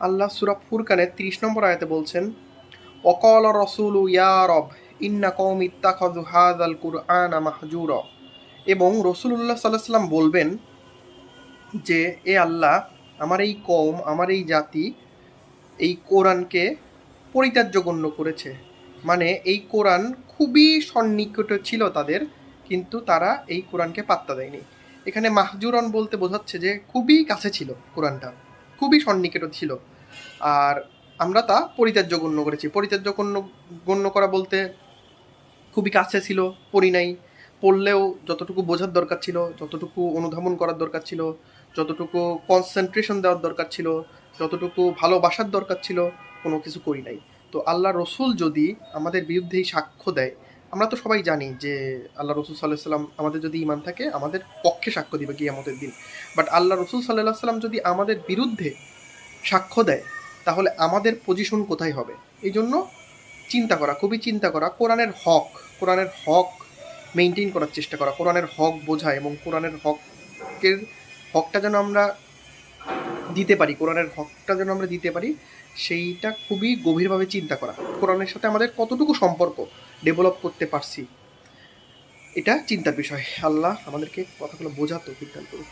আল্লাহ সুরা ফুরকানের তিরিশ নম্বর আয়াতে বলছেন, অকল রসুল ইয়া রব, ইন্না কৌম ইত্তাখাযু হাযাল কুরআনা মাহজুরা। এবং রসুল্লাহ সাল্লাহ সাল্লাম বলবেন যে, এ আল্লাহ, আমার এই কম আমার এই জাতি, এই কোরআনকে পরিত্যাজ্য গণ্য করেছে। মানে এই কোরআন খুবই সন্নিকট ছিল তাদের, কিন্তু তারা এই কোরআনকে পাত্তা দেয়নি। এখানে মাহজুরন বলতে বোঝাচ্ছে যে, খুবই কাছে ছিল কোরআনটা। খুবই সন্নিকট ছিল। আর আমরা তা পরিত্যাজ্য গণ্য করেছি। পরিত্যাজ্য গণ্য গণ্য করা বলতে খুবই কাছে ছিল পড়ি নাই। পড়লেও যতটুকু বোঝার দরকার ছিল, যতটুকু অনুধাবন করার দরকার ছিল, যতটুকু কনসেন্ট্রেশন দেওয়ার দরকার ছিল, যতটুকু ভালোবাসার দরকার ছিল, কোনো কিছু করি নাই। তো আল্লাহ রসুল যদি আমাদের বিরুদ্ধেই সাক্ষ্য দেয় আমরা তো সবাই জানি যে আল্লাহ রসুল সাল্লাহ সাল্লাম আমাদের যদি ইমান থাকে, আমাদের পক্ষে সাক্ষ্য দিবে কি আমাদের দিন। বাট আল্লাহ রসুল সাল্লাহ সাল্লাম যদি আমাদের বিরুদ্ধে সাক্ষ্য দেয়, তাহলে আমাদের পজিশন কোথায় হবে? এই জন্য চিন্তা করা, খুবই চিন্তা করা, কোরআনের হক কোরআনের হক মেনটেন করার চেষ্টা করা, কোরআনের হক বোঝা এবং কোরআনের হকের হকটা যেন আমরা দিতে পারি, কোরআনের হকটা যেন আমরা দিতে পারি, সেইটা খুবই গভীরভাবে চিন্তা করা। কোরআনের সাথে আমাদের কতটুকু সম্পর্ক ডেভেলপ করতে পারছি, এটা চিন্তার বিষয়। আল্লাহ আমাদেরকে কথাগুলো বোঝাতো বিজ্ঞান করুক